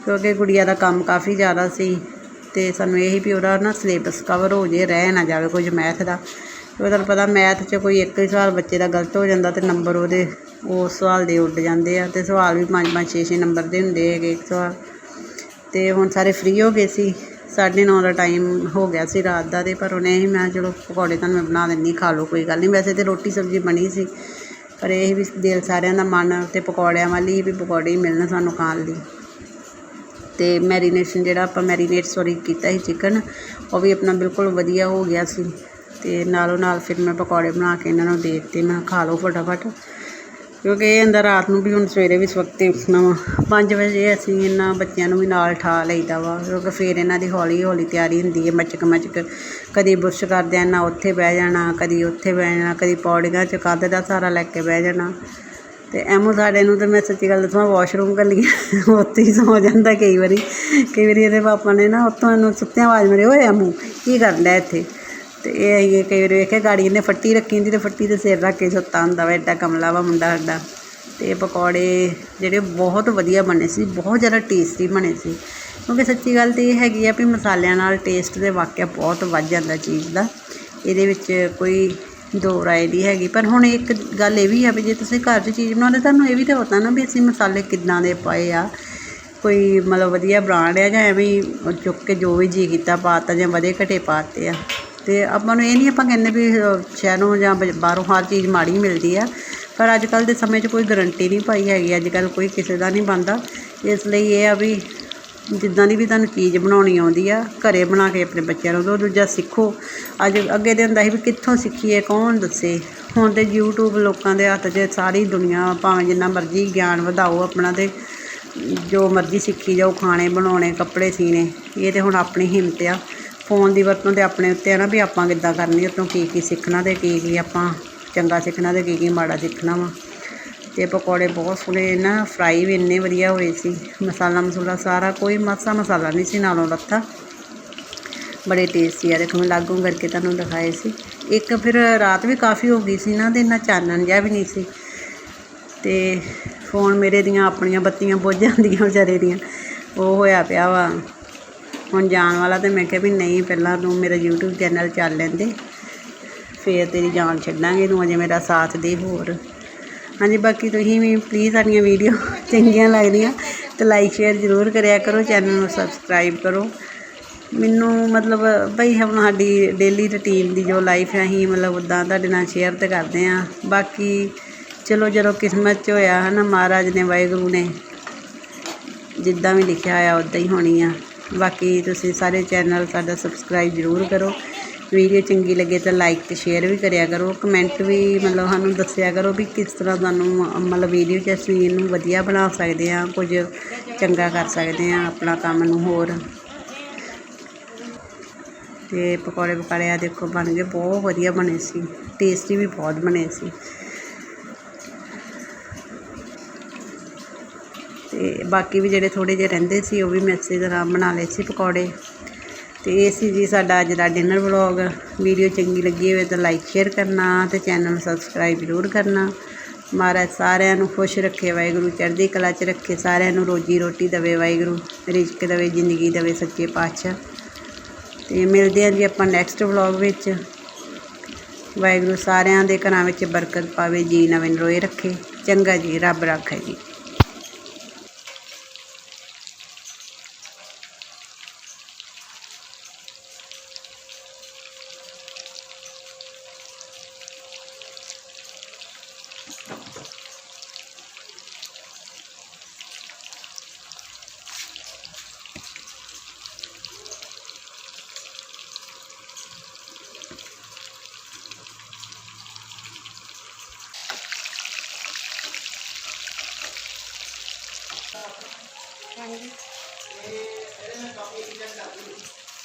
ਕਿਉਂਕਿ ਗੁੜੀਆ ਦਾ ਕੰਮ ਕਾਫੀ ਜ਼ਿਆਦਾ ਸੀ ਤੇ ਸਾਨੂੰ ਇਹ ਵੀ ਉਹਦਾ ਨਾ ਸਿਲੇਬਸ ਕਵਰ ਹੋ ਜੇ ਰਹਿ ਨਾ ਜਾਵੇ ਕੁਝ ਮੈਥ ਦਾ। ਤੁਹਾਨੂੰ ਪਤਾ ਮੈਥ 'ਚ ਕੋਈ ਇੱਕ ਹੀ ਸਵਾਲ ਬੱਚੇ ਦਾ ਗਲਤ ਹੋ ਜਾਂਦਾ ਅਤੇ ਨੰਬਰ ਉਹਦੇ ਉਸ ਸਵਾਲ ਦੇ ਉੱਡ ਜਾਂਦੇ ਆ ਅਤੇ ਸਵਾਲ ਵੀ ਪੰਜ ਪੰਜ, ਛੇ ਛੇ ਨੰਬਰ ਦੇ ਹੁੰਦੇ ਹੈਗੇ ਇੱਕ ਸਵਾਲ। ਅਤੇ ਹੁਣ ਸਾਰੇ ਫ੍ਰੀ ਹੋ ਗਏ ਸੀ, ਸਾਢੇ ਨੌ ਦਾ ਟਾਈਮ ਹੋ ਗਿਆ ਸੀ ਰਾਤ ਦਾ ਅਤੇ ਪਰ ਉਹਨੇ ਹੀ ਮੈਂ ਕਿਹਾ ਚਲੋ ਪਕੌੜੇ ਤੁਹਾਨੂੰ ਮੈਂ ਬਣਾ ਦਿੰਦੀ, ਖਾ ਲਓ, ਕੋਈ ਗੱਲ ਨਹੀਂ ਵੈਸੇ ਤਾਂ ਰੋਟੀ ਸਬਜ਼ੀ ਬਣੀ ਸੀ, ਪਰ ਇਹ ਵੀ ਦਿਲ ਸਾਰਿਆਂ ਦਾ ਮਨ ਅਤੇ ਪਕੌੜਿਆਂ ਵਾਲੀ ਸੀ ਵੀ ਪਕੌੜੇ ਹੀ ਮਿਲਣ ਸਾਨੂੰ ਖਾਣ ਲਈ। ਅਤੇ ਮੈਰੀਨੇਸ਼ਨ ਜਿਹੜਾ ਆਪਾਂ ਮੈਰੀਨੇਟ ਸੋਰੀ ਕੀਤਾ ਸੀ ਚਿਕਨ ਉਹ ਵੀ ਆਪਣਾ ਬਿਲਕੁਲ ਵਧੀਆ ਹੋ ਗਿਆ ਸੀ। ਤੇ ਨਾਲੋਂ ਨਾਲ ਫਿਰ ਮੈਂ ਪਕੌੜੇ ਬਣਾ ਕੇ ਇਹਨਾਂ ਨੂੰ ਦੇ ਦਿੱਤੇ, ਮੈਂ ਖਾ ਲਓ ਫਟਾਫਟ। ਕਿਉਂਕਿ ਇਹ ਅੰਦਰ ਰਾਤ ਨੂੰ ਵੀ ਹੁਣ ਸਵੇਰੇ ਵੀ ਸਵਖਤੇ ਉੱਠਣਾ ਵਾ। 5 ਵਜੇ ਅਸੀਂ ਇਹਨਾਂ ਬੱਚਿਆਂ ਨੂੰ ਵੀ ਨਾਲ ਠਾ ਲਈਦਾ ਵਾ, ਕਿਉਂਕਿ ਫਿਰ ਇਹਨਾਂ ਦੀ ਹੌਲੀ ਹੌਲੀ ਤਿਆਰੀ ਹੁੰਦੀ ਹੈ ਮਚਕ ਮਚਕ ਕਦੀ ਬੁਰਸ਼ ਕਰਦਿਆਂ ਨਾ ਉੱਥੇ ਬਹਿ ਜਾਣਾ, ਕਦੀ ਉੱਥੇ ਬਹਿ ਜਾਣਾ, ਕਦੀ ਪੌੜੀਆਂ 'ਚ ਕੰਧ ਦਾ ਸਹਾਰਾ ਲੈ ਕੇ ਬਹਿ ਜਾਣਾ। ਤੇ ਐਮੋ ਸਾਡੇ ਨੂੰ ਤੇ ਮੈਂ ਸੱਚੀ ਗੱਲ ਦੱਸਾਂ, ਵਾਸ਼ਰੂਮ ਕੱਲੀ ਉੱਥੇ ਹੀ ਸੌ ਜਾਂਦਾ ਕਈ ਵਾਰੀ। ਕਈ ਵਾਰੀ ਇਹਦੇ ਪਾਪਾ ਨੇ ਨਾ, ਉੱਥੋਂ ਇਹਨੂੰ ਸੁੱਤਿਆਂ ਆਵਾਜ਼ ਮਾਰੀ, ਓਏ ਐਮੋ ਕੀ ਕਰਦਾ ਇੱਥੇ? ਤੇ ਇਹ ਆਈਏ ਕਈ ਵਾਰੀ ਵੇਖਿਆ ਗਾੜੀ ਇਹਨੇ ਫੱਟੀ ਰੱਖੀ ਹੁੰਦੀ ਤੇ ਫੱਟੀ ਤੇ ਸਿਰ ਰੱਖ ਕੇ ਸੁੱਤਾ ਹੁੰਦਾ ਵਾ, ਐਡਾ ਕਮਲਾ ਵਾ ਮੁੰਡਾ ਸਾਡਾ। ਤੇ ਪਕੌੜੇ ਜਿਹੜੇ ਬਹੁਤ ਵਧੀਆ ਬਣੇ ਸੀ, ਬਹੁਤ ਜ਼ਿਆਦਾ ਟੇਸਟੀ ਬਣੇ ਸੀ। ਕਿਉਂਕਿ ਸੱਚੀ ਗੱਲ ਤੇ ਇਹ ਹੈਗੀ ਆ ਵੀ ਮਸਾਲਿਆਂ ਨਾਲ ਟੇਸਟ ਦੇ ਵਾਕਿਆ ਬਹੁਤ ਵੱਧ ਜਾਂਦਾ ਚੀਜ਼ ਦਾ। ਇਹਦੇ ਵਿੱਚ ਕੋਈ ਦੋ ਰਾਏ ਨਹੀਂ ਹੈਗੀ। ਪਰ ਹੁਣ ਇੱਕ ਗੱਲ ਇਹ ਵੀ ਆ ਵੀ ਜੇ ਤੁਸੀਂ ਘਰ 'ਚ ਚੀਜ਼ ਬਣਾਉਂਦੇ, ਤੁਹਾਨੂੰ ਇਹ ਵੀ ਤਾਂ ਪਤਾ ਨਾ ਵੀ ਅਸੀਂ ਮਸਾਲੇ ਕਿੱਦਾਂ ਦੇ ਪਾਏ ਆ। ਕੋਈ ਮਤਲਬ ਵਧੀਆ ਬ੍ਰਾਂਡ ਆ ਜਾਂ ਐਵੇਂ ਚੁੱਕ ਕੇ ਜੋ ਵੀ ਜੀ ਕੀਤਾ ਪਾਤਾ ਜਾਂ ਵਧੇ ਘਟੇ ਪਾਤੇ ਆ। ਤੇ ਆਪਾਂ ਨੂੰ ਇਹ ਨਹੀਂ ਆਪਾਂ ਕਹਿੰਦੇ ਵੀ ਸ਼ਹਿਰੋਂ ਜਾਂ ਬ- ਬਾਹਰੋਂ ਹਰ ਚੀਜ਼ ਮਾੜੀ ਮਿਲਦੀ ਆ। ਪਰ ਅੱਜ ਕੱਲ੍ਹ ਦੇ ਸਮੇਂ 'ਚ ਕੋਈ ਗਰੰਟੀ ਨਹੀਂ ਪਾਈ ਹੈਗੀ ਅੱਜ ਕੱਲ੍ਹ ਕੋਈ ਕਿਸੇ ਦਾ ਨਹੀਂ ਬਣਦਾ। ਇਸ ਲਈ ਇਹ ਆ ਵੀ ਜਿੱਦਾਂ ਦੀ ਵੀ ਤੁਹਾਨੂੰ ਚੀਜ਼ ਬਣਾਉਣੀ ਆਉਂਦੀ ਆ, ਘਰੇ ਬਣਾ ਕੇ ਆਪਣੇ ਬੱਚਿਆਂ ਨੂੰ ਦੋ ਦੂਜਾ ਸਿੱਖੋ। ਅੱਜ ਅੱਗੇ ਦੇ ਹੁੰਦਾ ਸੀ ਵੀ ਕਿੱਥੋਂ ਸਿੱਖੀਏ, ਕੌਣ ਦੱਸੇ? ਹੁਣ ਤੇ YouTube ਲੋਕਾਂ ਦੇ ਹੱਥ 'ਚ ਸਾਰੀ ਦੁਨੀਆ ਭਾਵੇਂ ਜਿੰਨਾ ਮਰਜ਼ੀ ਗਿਆਨ ਵਧਾਓ ਆਪਣਾ ਤੇ ਜੋ ਮਰਜ਼ੀ ਸਿੱਖੀ ਜਾਓ, ਖਾਣੇ ਬਣਾਉਣੇ, ਕੱਪੜੇ ਸੀਨੇ ਇਹ ਤੇ ਹੁਣ ਆਪਣੀ ਹਿੰਮਤ ਆ। ਫੋਨ ਦੀ ਵਰਤੋਂ ਤੇ ਆਪਣੇ ਉੱਤੇ ਹੈ ਨਾ ਵੀ ਆਪਾਂ ਕਿੱਦਾਂ ਕਰਨੀ, ਉੱਤੋਂ ਕੀ ਕੀ ਸਿੱਖਣਾ ਅਤੇ ਕੀ ਕੀ ਆਪਾਂ ਚੰਗਾ ਸਿੱਖਣਾ ਅਤੇ ਕੀ ਕੀ ਮਾੜਾ ਸਿੱਖਣਾ ਵਾ। ਅਤੇ ਪਕੌੜੇ ਬਹੁਤ ਸੋਹਣੇ ਨਾ ਫਰਾਈ ਵੀ ਇੰਨੇ ਵਧੀਆ ਹੋਏ ਸੀ। ਮਸਾਲਾ ਮਸੂਲਾ ਸਾਰਾ, ਕੋਈ ਮਾਸਾ ਮਸਾਲਾ ਨਹੀਂ ਸੀ ਨਾਲੋਂ ਲੱਥਾ। ਬੜੇ ਟੇਸਟੀ ਆ, ਦੇਖੋ ਮੈਂ ਲਾਗੂ ਕਰਕੇ ਤੁਹਾਨੂੰ ਦਿਖਾਏ ਸੀ। ਇੱਕ ਫਿਰ ਰਾਤ ਵੀ ਕਾਫੀ ਹੋ ਗਈ ਸੀ ਨਾ ਤੇ ਇੰਨਾ ਚਾਨਣ ਜਿਹਾ ਵੀ ਨਹੀਂ ਸੀ। ਤੇ ਫੋਨ ਮੇਰੇ ਦੀਆਂ ਆਪਣੀਆਂ ਬੱਤੀਆਂ, ਬੁੱਝ ਜਾਂਦੀਆਂ ਵਿਚਾਰੇ ਦੀਆਂ, ਉਹ ਹੋਇਆ ਪਿਆ ਵਾ। ਹੁਣ ਜਾਣ ਵਾਲਾ ਤੇ ਮੈਂ ਕਿਹਾ ਵੀ ਨਹੀਂ, ਪਹਿਲਾਂ ਤੂੰ ਮੇਰਾ YouTube ਚੈਨਲ ਚੱਲ ਲੈਂਦੇ। ਫੇਰ ਤੇਰੀ ਜਾਨ ਛੱਡਾਂਗੇ, ਤੂੰ ਅਜੇ ਮੇਰਾ ਸਾਥ ਦੇ ਹੋਰ। ਹਾਂਜੀ, ਬਾਕੀ ਤੁਸੀਂ ਵੀ ਪਲੀਜ਼ ਸਾਡੀਆਂ ਵੀਡੀਓ ਚੰਗੀਆਂ ਲੱਗਦੀਆਂ ਤੇ ਲਾਈਕ ਸ਼ੇਅਰ ਜ਼ਰੂਰ ਕਰਿਆ ਕਰੋ ਚੈਨਲ ਨੂੰ ਸਬਸਕ੍ਰਾਈਬ ਕਰੋ। ਮੈਨੂੰ ਮਤਲਬ ਬਈ ਹੁਣ ਸਾਡੀ ਡੇਲੀ ਰੁਟੀਨ ਦੀ ਜੋ ਲਾਈਫ ਹੈ, ਅਸੀਂ ਮਤਲਬ ਉੱਦਾਂ ਤੁਹਾਡੇ ਨਾਲ ਸ਼ੇਅਰ ਤੇ ਕਰਦੇ ਹਾਂ। ਬਾਕੀ ਚਲੋ ਜਦੋਂ ਕਿਸਮਤ 'ਚ ਹੋਇਆ ਹੈ ਨਾ ਮਹਾਰਾਜ ਨੇ, ਵਾਹਿਗੁਰੂ ਨੇ ਜਿੱਦਾਂ ਵੀ ਲਿਖਿਆ ਹੋਇਆ ਉੱਦਾਂ ਹੀ ਹੋਣੀ ਆ। ਬਾਕੀ ਤੁਸੀਂ ਸਾਰੇ ਚੈਨਲ ਸਾਡਾ ਸਬਸਕ੍ਰਾਈਬ ਜ਼ਰੂਰ ਕਰੋ। ਵੀਡੀਓ ਚੰਗੀ ਲੱਗੇ ਤਾਂ ਲਾਈਕ ਤੇ ਸ਼ੇਅਰ ਵੀ ਕਰਿਆ ਕਰੋ। ਕਮੈਂਟ ਵੀ ਮਤਲਬ ਸਾਨੂੰ ਦੱਸਿਆ ਕਰੋ ਵੀ ਕਿਸ ਤਰ੍ਹਾਂ ਤੁਹਾਨੂੰ ਮਤਲਬ ਵੀਡੀਓ 'ਚ ਅਸੀਂ ਇਹਨੂੰ ਵਧੀਆ ਬਣਾ ਸਕਦੇ ਹਾਂ, ਕੁਝ ਚੰਗਾ ਕਰ ਸਕਦੇ ਹਾਂ, ਆਪਣਾ ਕੰਮ ਨੂੰ ਹੋਰ। ਤੇ ਪਕੌੜੇ ਪਕਾੜੇ ਆ ਦੇਖੋ ਬਣ ਗਏ, ਬਹੁਤ ਵਧੀਆ ਬਣੇ ਸੀ। ਟੇਸਟੀ ਵੀ ਬਹੁਤ ਬਣੇ ਸੀ। ਬਾਕੀ ਵੀ ਜਿਹੜੇ ਥੋੜੇ ਜਿਹੇ ਰਹਿੰਦੇ ਸੀ, ਉਹ ਵੀ ਮੈਂ ਇਸੇ ਤਰ੍ਹਾਂ ਬਣਾ ਲਏ ਸੀ ਪਕੌੜੇ। ਤੇ ਇਹ ਸੀ ਜੀ ਸਾਡਾ ਅੱਜ ਦਾ ਡਿਨਰ ਵਲੌਗ ਵੀਡੀਓ ਚੰਗੀ ਲੱਗੀ ਹੋਵੇ ਤਾਂ ਲਾਈਕ ਸ਼ੇਅਰ ਕਰਨਾ ਤੇ ਚੈਨਲ ਨੂੰ ਸਬਸਕ੍ਰਾਈਬ ਜ਼ਰੂਰ ਕਰਨਾ। ਮਹਾਰਾਜ ਸਾਰਿਆਂ ਨੂੰ ਖੁਸ਼ ਰੱਖੇ, ਵਾਹਿਗੁਰੂ ਚੜ੍ਹਦੀ ਕਲਾ 'ਚ ਰੱਖੇ, ਸਾਰਿਆਂ ਨੂੰ ਰੋਜੀ ਰੋਟੀ ਦੇਵੇ, ਵਾਹਿਗੁਰੂ ਰਿਜ਼ਕ ਦੇਵੇ, ਜ਼ਿੰਦਗੀ ਦੇਵੇ ਸੱਚੇ ਪਾਤਸ਼ਾਹ। ਤੇ ਮਿਲਦੇ ਹਾਂ ਜੀ ਆਪਾਂ ਨੈਕਸਟ ਵਲੌਗ ਵਿੱਚ। ਵਾਹਿਗੁਰੂ ਸਾਰਿਆਂ ਦੇ ਘਰਾਂ ਵਿੱਚ ਬਰਕਤ ਪਾਵੇ ਜੀ ਨਵੇਂ ਰੋਏ ਰੱਖੇ। ਚੰਗਾ ਜੀ, ਰੱਬ ਰਾਖੇ ਜੀ।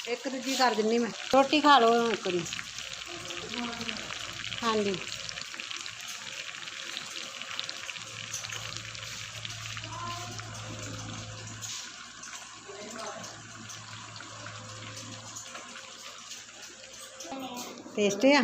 ਇੱਕ ਦੂਜੀ ਕਰ ਦਿੰਨੀ ਮੈਂ। ਰੋਟੀ ਖਾ ਲਓ ਇੱਕ ਵਾਰੀ। ਹਾਂਜੀ। ਟੇਸਟੀ ਆ?